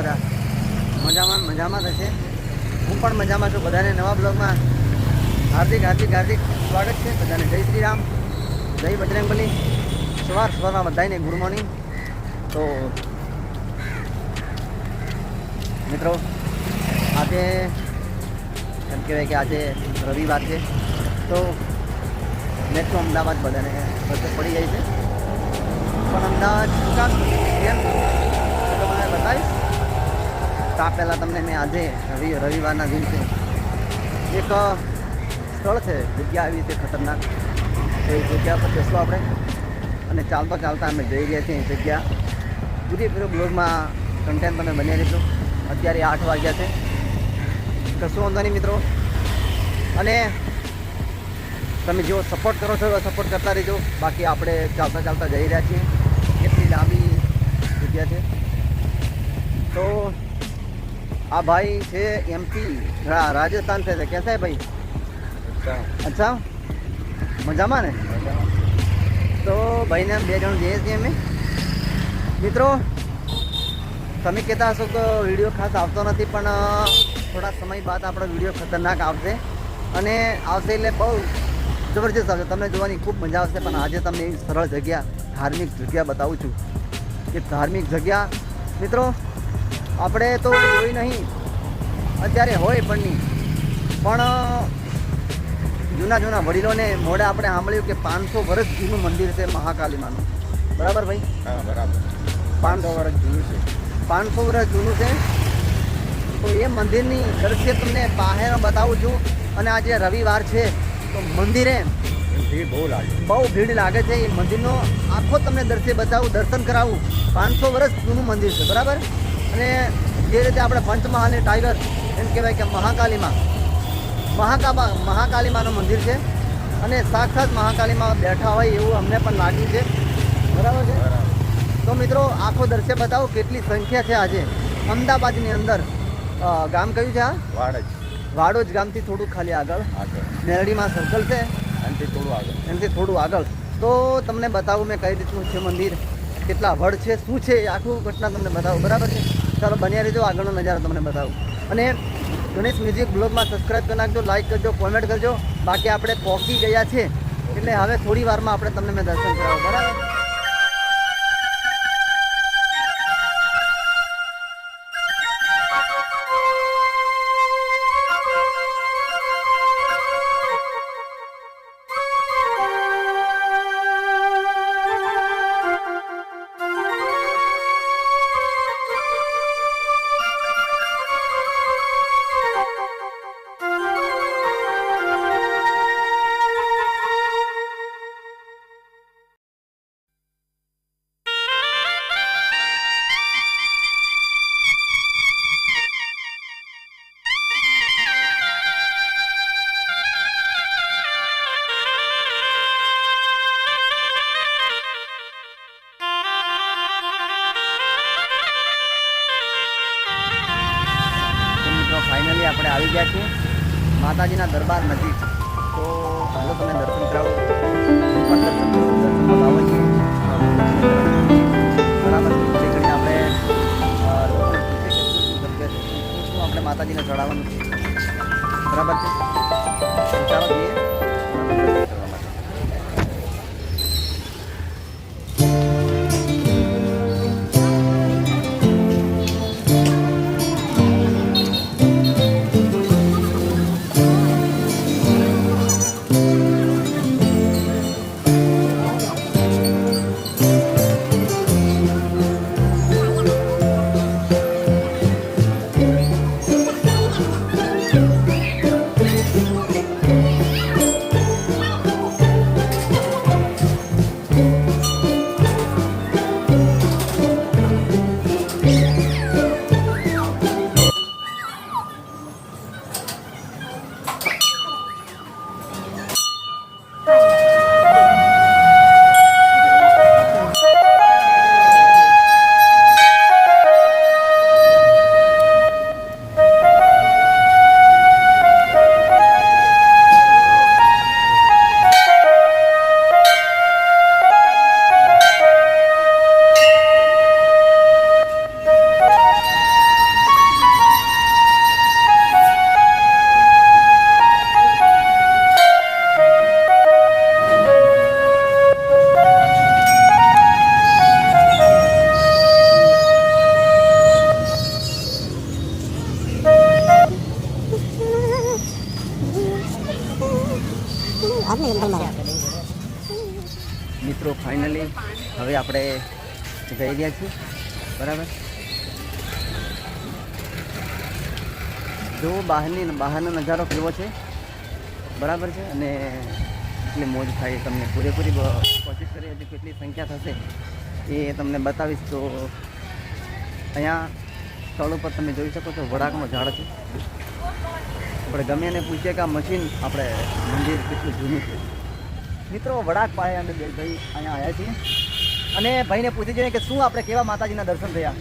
બધા. મજામાં મજામાં થશે. હું પણ મજામાં છું. બધાને નવા બ્લોગમાં હાર્દિક હાર્દિક હાર્દિક સ્વાગત છે. બધાને જય શ્રી રામ. જય બજરંગબલી. સવાર સવારમાં બધાને ગુડ મોર્નિંગ. તો મિત્રો, આજે એમ કહેવાય કે આજે રવિવાર છે. તો મેટ્રો અમદાવાદ બધાને પડી જાય છે. પણ અમદાવાદ કામ? એ બતાવીશ. તો પહેલાં તમને મેં આજે રવિ, રવિવારના દિવસે. એક સ્થળ છે, જગ્યા આવી રીતે ખતરનાક. તો એ જગ્યા પર જશું આપણે. અને ચાલતા ચાલતા અમે જઈ રહ્યા છીએ એ જગ્યા. પૂરેપૂરો બ્લોગમાં કન્ટેન્ટ તમે બની રહીશું. અત્યારે આઠ વાગ્યા છે. કશું વાંધો નહીં મિત્રો. અને તમે જેવો સપોર્ટ કરો છો, એવો સપોર્ટ કરતા રહેજો. બાકી આપણે ચાલતા ચાલતા જઈ રહ્યા છીએ. કેટલી લાંબી જગ્યા છે. તો આ ભાઈ છે એમપી રાજસ્થાન છે. કેસા ભાઈ? અચ્છા. મજામાં ને? તો ભાઈને બે જણ જઈએ છીએ અમે. મિત્રો, તમે કહેતા હશો તો વીડિયો ખાસ આવતો નથી, પણ થોડા સમય બાદ આપણો વીડિયો ખતરનાક આવશે. અને આવશે એટલે બહુ જબરજસ્ત આવશે. તમને જોવાની ખૂબ મજા આવશે, પણ આજે તમને સરળ જગ્યા, ધાર્મિક જગ્યા બતાવું છું. કે ધાર્મિક જગ્યા. મિત્રો આપણે તો જોઈ નહીં. અત્યારે હોય પણ નહીં. પણ જૂના જૂના વડીલોને મોડે આપણે સાંભળ્યું કે પાંચસો વર્ષ જૂનું મંદિર છે મહાકાલીમાનું. બરાબર ભાઈ? હા બરાબર. પાંચસો વર્ષ જૂનું છે. પાંચસો વર્ષ જૂનું છે. તો એ મંદિરની દ્રશ્ય તમને બહાર બતાવું છું. અને આજે રવિવાર છે તો મંદિરે ભીડ બહુ લાગે. બહુ ભીડ લાગે છે. એ મંદિરનો આખો તમને દ્રશ્ય બતાવું દર્શન કરાવું. પાંચસો વર્ષ જૂનું મંદિર છે બરાબર? અને જે રીતે આપણે પંચમહાલની ટાઈગર એમ કહેવાય કે મહાકાલીમાં મહાકાબા મહાકાલીમાનું મંદિર છે. અને સાક્ષાત મહાકાલીમાં બેઠા હોય એવું અમને પણ લાગ્યું છે. બરાબર છે? તો મિત્રો આખો દ્રશ્ય બતાવો કેટલી સંખ્યા છે આજે. અમદાવાદની અંદર ગામ કયું છે આ? વાડજ. વાડોજ ગામથી થોડું ખાલી આગળ. મેરડીમાં સર્કલ છે. એનાથી થોડું આગળ. એનાથી થોડું આગળ. તો તમને બતાવું મેં કઈ રીતનું છે મંદિર કેટલા વડ છે શું છે આખું ઘટના તમને બતાવું. બરાબર છે? ચાલો બન્યા રહેજો. આગળનો નજારો તમને બતાવું. અને ગણેશ મ્યુઝિક બ્લોગમાં સબસ્ક્રાઈબ કરી નાખજો લાઈક કરજો કોમેન્ટ કરજો. બાકી આપણે પહોંચી ગયા છે. એટલે હવે થોડી વારમાં આપણે તમને મેં દર્શન કરાવું. બરાબર? આવી ગયા છીએ. માતાજીના દરબાર નજીક. તો હાલો તમે દર્શન કરાવો. પણ દર્શન દર્શનમાં લાવો છીએ. આપણે આપણે માતાજીને ચડાવવાનું છે? બરાબર છે? હવે આપણે જઈ રહ્યા છીએ. બરાબર? જો બહારની બહારનો નજારો કેવો છે? બરાબર છે? અને એટલી મોજ થાય તમને પૂરેપૂરી કોશિશ કરી હજી કેટલી સંખ્યા થશે એ તમને બતાવીશ. તો અહીંયા સ્થળ ઉપર તમે જોઈ શકો છો વડાકનો ઝાડ છે. આપણે ગમે એને પૂછીએ કે આ મશીન આપણે મંદિર કેટલું જૂનું છે. મિત્રો વડાક પાસે અમે ભાઈ અહીંયા આવ્યા છીએ. અને ભાઈને પૂછી જઈએ કે શું આપણે કેવા માતાજીના દર્શન થયા?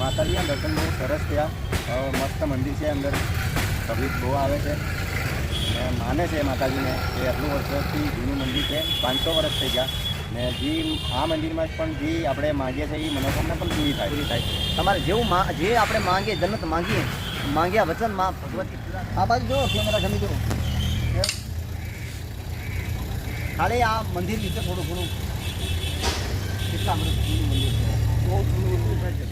માતાજીના દર્શન બહુ સરસ થયા. મસ્ત મંદિર છે અંદર. પબ્લિક બહુ આવે છે. માને છે માતાજીને એ આટલું વર્ષથી જૂનું મંદિર છે. પાંચસો વર્ષ થઈ ગયા. ને જે આ મંદિરમાં પણ જે આપણે માગીએ છીએ એ મનોકામના પણ પૂરી થાય. પૂરી થાય. તમારે જેવું જે આપણે માંગીએ જન્નત માંગીએ માંગ્યા વચનમાં ભગવતી આ બાજુ જો કેમેરા ગમી જો ખાલી આ મંદિર વિશે થોડું ઘણું વર્ષ જૂનું મંદિર છે બહુ જૂનું મંદિર છે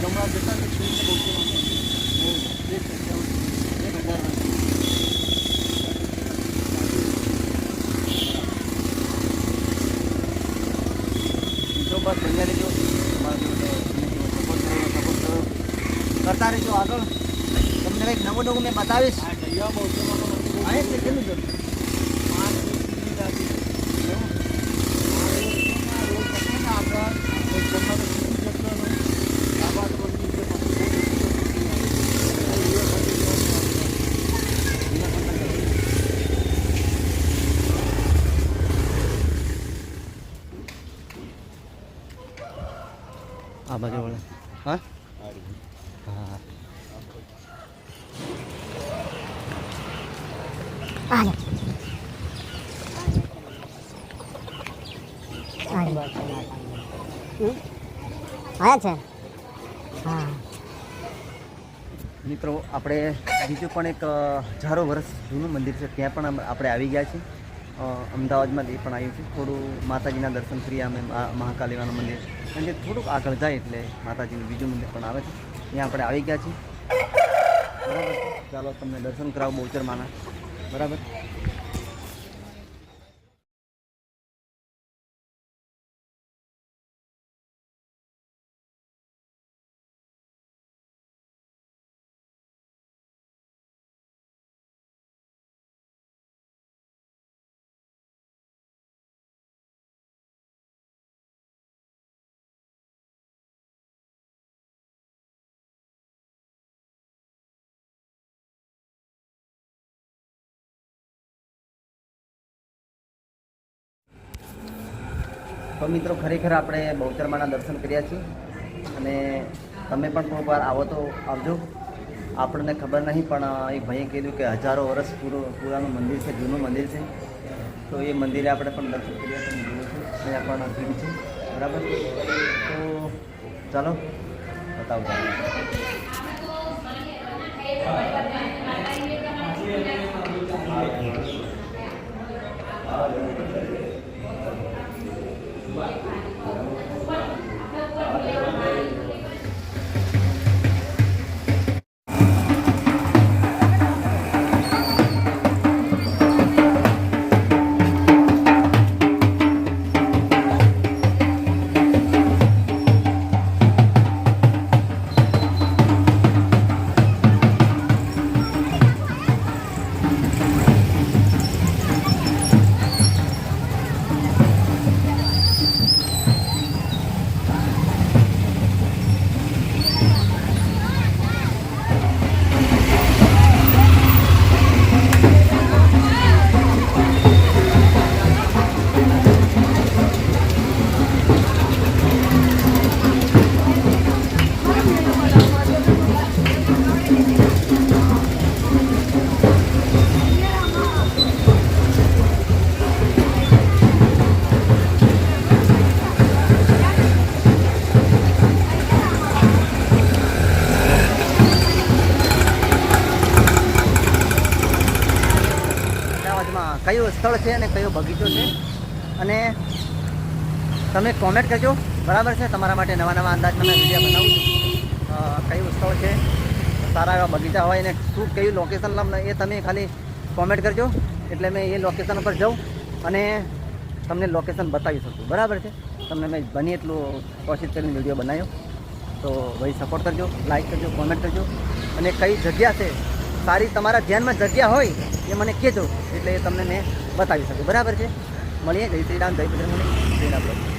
જમણા જતા એક હજાર બસ બન્યા રહેજો કરતા રહેજો આગળ. તમને કંઈક નવું નવું મેં બતાવીશ. આ બાજુ વળે. હા? હા. આયા છે હા મિત્રો આપણે બીજું પણ એક હજારો વર્ષ જૂનું મંદિર છે ત્યાં પણ આપણે આવી ગયા છીએ. અ, અમદાવાદમાં એ પણ આવ્યું છે. થોડું માતાજીના દર્શન કરીએ અમે મહાકાલીવાનું મંદિર. કે થોડુંક આગળ જાય એટલે માતાજીનું બીજું મંદિર પણ આવે છે. ત્યાં આપણે આવી ગયા છીએ. બરાબર ચાલો તમને દર્શન કરાવો બહુચરમાના બરાબર? તો મિત્રો ખરેખર આપણે બહુચરમાના દર્શન કર્યા છીએ. અને તમે પણ થોડીક વાર આવો તો આવજો. આપણને ખબર નહીં, પણ એક ભાઈએ કીધું કે હજારો વર્ષ પૂરું, પુરાનું મંદિર છે, જૂનું મંદિર છે. તો એ મંદિરે આપણે પણ દર્શન કર્યા છે જોયું છે, અહીંયા પણ ભીડ છે. બરાબર? તો ચાલો, બતાવું તમને. સ્થળ છે અને કયો બગીચો છે. અને તમે કોમેન્ટ કરજો. બરાબર છે? તમારા માટે નવા નવા અંદાજમાં મેં વીડિયો બનાવું કયું સ્થળ છે? સારા એવા બગીચા હોય અને શું કયું લોકેશન એ તમે ખાલી કોમેન્ટ કરજો. એટલે મેં એ લોકેશન પર જાઉં અને તમને લોકેશન બતાવી શકું. બરાબર છે? તમને મેં બની એટલું કોશિશ કરીને વીડિયો બનાવ્યો. તો ભાઈ સપોર્ટ કરજો લાઈક કરજો કોમેન્ટ કરજો. અને કઈ જગ્યા છે? સારી તમારા ધ્યાનમાં જગ્યા હોય એ મને કહેજો. એટલે એ તમને મેં બતાવી શકું. બરાબર છે? મળીએ જય શ્રી રામ જય બજરંગબલી જય રામ.